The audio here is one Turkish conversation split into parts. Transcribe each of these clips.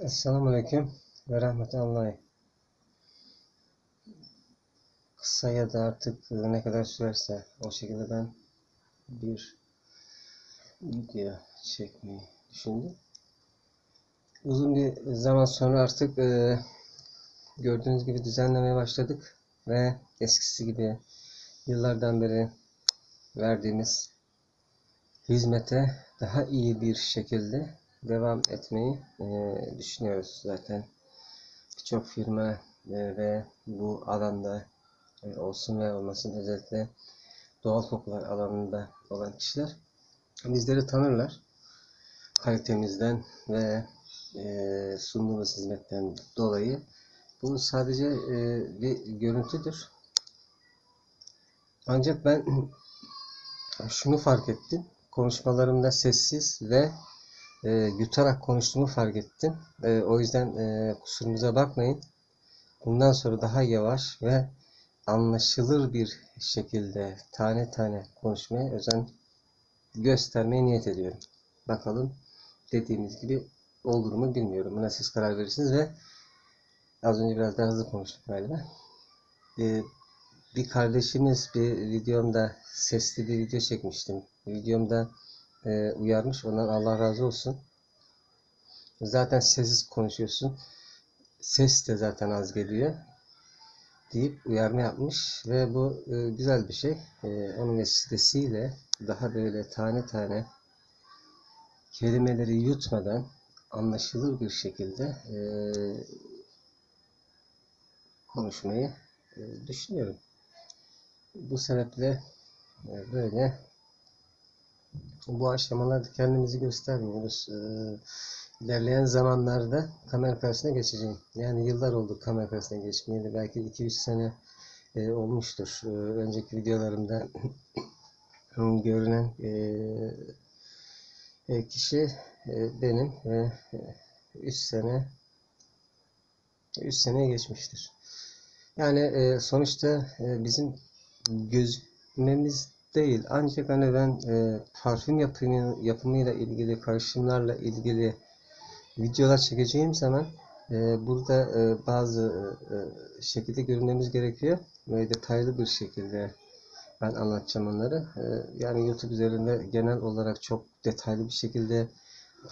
Esselamu Aleyküm ve Rahmetullahi. Kısa ya da artık ne kadar sürerse o şekilde ben bir video çekmeyi düşündüm. Uzun bir zaman sonra artık e, gördüğünüz gibi düzenlemeye başladık ve eskisi gibi yıllardan beri verdiğimiz hizmete daha iyi bir şekilde devam etmeyi e, düşünüyoruz zaten. Birçok firma e, ve bu alanda e, olsun ve olmasın özellikle doğal kokular alanında olan kişiler bizleri tanırlar. Kalitemizden ve e, sunduğumuz hizmetten dolayı bu sadece e, bir görüntüdür. Ancak ben şunu fark ettim. Konuşmalarımda sessiz ve e, yutarak konuştuğumu fark ettim. E, o yüzden e, kusurumuza bakmayın. Bundan sonra daha yavaş ve anlaşılır bir şekilde tane tane konuşmaya özen göstermeye niyet ediyorum. Bakalım dediğimiz gibi olur mu bilmiyorum. Buna siz karar verirsiniz ve az önce biraz daha hızlı konuştum galiba. E, bir kardeşimiz bir videomda sesli bir video çekmiştim. Videomda e, uyarmış. Ondan Allah razı olsun. Zaten sessiz konuşuyorsun. Ses de zaten az geliyor. Deyip uyarma yapmış ve bu e, güzel bir şey. E, onun vesilesiyle daha böyle tane tane kelimeleri yutmadan anlaşılır bir şekilde e, konuşmayı e, düşünüyorum. Bu sebeple e, böyle bu aşamalarda kendimizi göstermiyoruz. Ee, ilerleyen zamanlarda kamera karşısına geçeceğim. Yani yıllar oldu kamera karşısına geçmeyeli. Belki 2-3 sene e, olmuştur. Ee, önceki videolarımda görünen e, e, kişi benim ve 3 sene 3 seneye geçmiştir. Yani sonuçta bizim gözlememiz değil. Ancak hani ben e, parfüm yapımı, yapımıyla ilgili, karışımlarla ilgili videolar çekeceğim zaman e, burada e, bazı e, şekilde görünmemiz gerekiyor ve detaylı bir şekilde ben anlatacağım onları. E, yani YouTube üzerinde genel olarak çok detaylı bir şekilde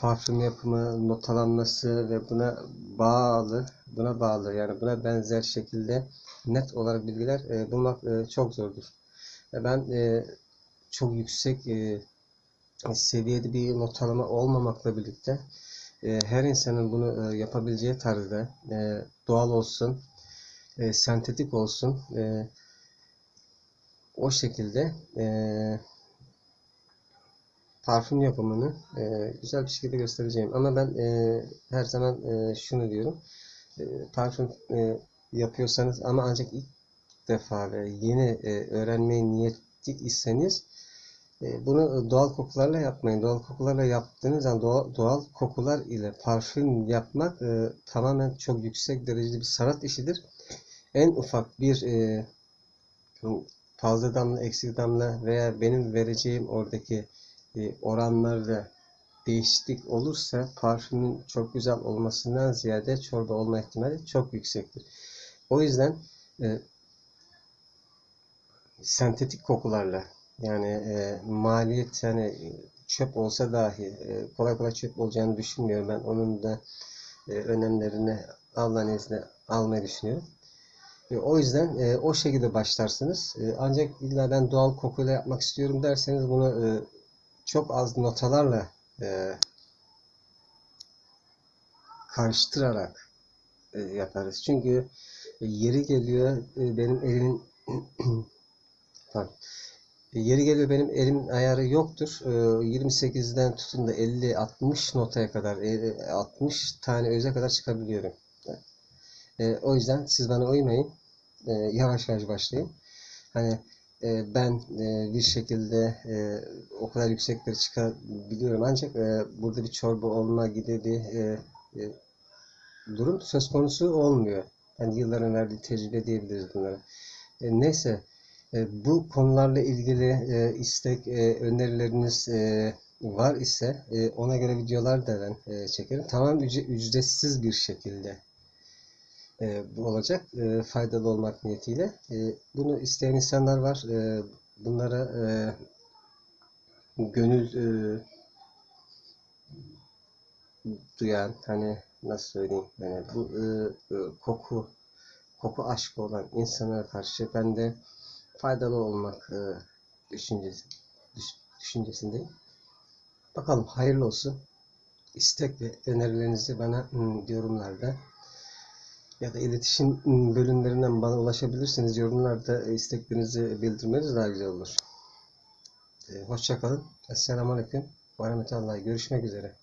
parfüm yapımı, notalanması ve buna bağlı, buna bağlı yani buna benzer şekilde net olarak bilgiler e, bulmak e, çok zordur. Ben e, çok yüksek e, seviyede bir notalama olmamakla birlikte e, her insanın bunu e, yapabileceği tarzda e, doğal olsun, e, sentetik olsun, e, o şekilde e, parfüm yapımını e, güzel bir şekilde göstereceğim. Ama ben e, her zaman e, şunu diyorum. E, parfüm e, yapıyorsanız ama ancak ilk defa ve yeni e, öğrenmeye niyetli iseniz e, bunu doğal kokularla yapmayın. Doğal kokularla yaptığınız zaman doğal, doğal kokular ile parfüm yapmak e, tamamen çok yüksek derecede bir sanat işidir. En ufak bir e, fazla damla, eksik damla veya benim vereceğim oradaki e, oranlarda değişiklik olursa parfümün çok güzel olmasından ziyade çorba olma ihtimali çok yüksektir. O yüzden e, sentetik kokularla yani e, maliyet yani çöp olsa dahi e, kolay kolay çöp olacağını düşünmüyorum. Ben onun da e, önemlerini Allah'ın izniyle almayı düşünüyorum. E, o yüzden e, o şekilde başlarsınız. E, ancak illa ben doğal kokuyla yapmak istiyorum derseniz bunu e, çok az notalarla e, karıştırarak e, yaparız. Çünkü e, yeri geliyor e, benim elimin pardon, e, yeri geliyor benim elimin ayarı yoktur. E, 28'den tutun da 50-60 notaya kadar e, 60 tane öze kadar çıkabiliyorum. E, o yüzden siz bana uymayın. E, yavaş yavaş başlayın. Hani e, ben e, bir şekilde e, o kadar yüksekleri çıkabiliyorum. Ancak e, burada bir çorba olma gibi bir e, e, durum söz konusu olmuyor. Yani yılların verdiği tecrübe diyebiliriz bunlara. E, neyse e, bu konularla ilgili e, istek, e, önerileriniz, e, var ise e, ona göre videolar da ben e, çekerim. Ücre- ücretsiz bir şekilde e, bu olacak. E, faydalı olmak niyetiyle. E, bunu isteyen insanlar var. E, bunlara e, gönül e, duyan hani nasıl söyleyeyim yani bu e, e, koku koku aşkı olan insanlara karşı ben de faydalı olmak e, düşüncesi, düş- düşüncesindeyim. Bakalım hayırlı olsun. İstek ve önerilerinizi bana mm, yorumlarda ya da iletişim mm, bölümlerinden bana ulaşabilirsiniz. Yorumlarda isteklerinizi bildirmeniz daha güzel olur. E, Hoşça kalın. Esselamu Aleyküm. Ve. Görüşmek üzere.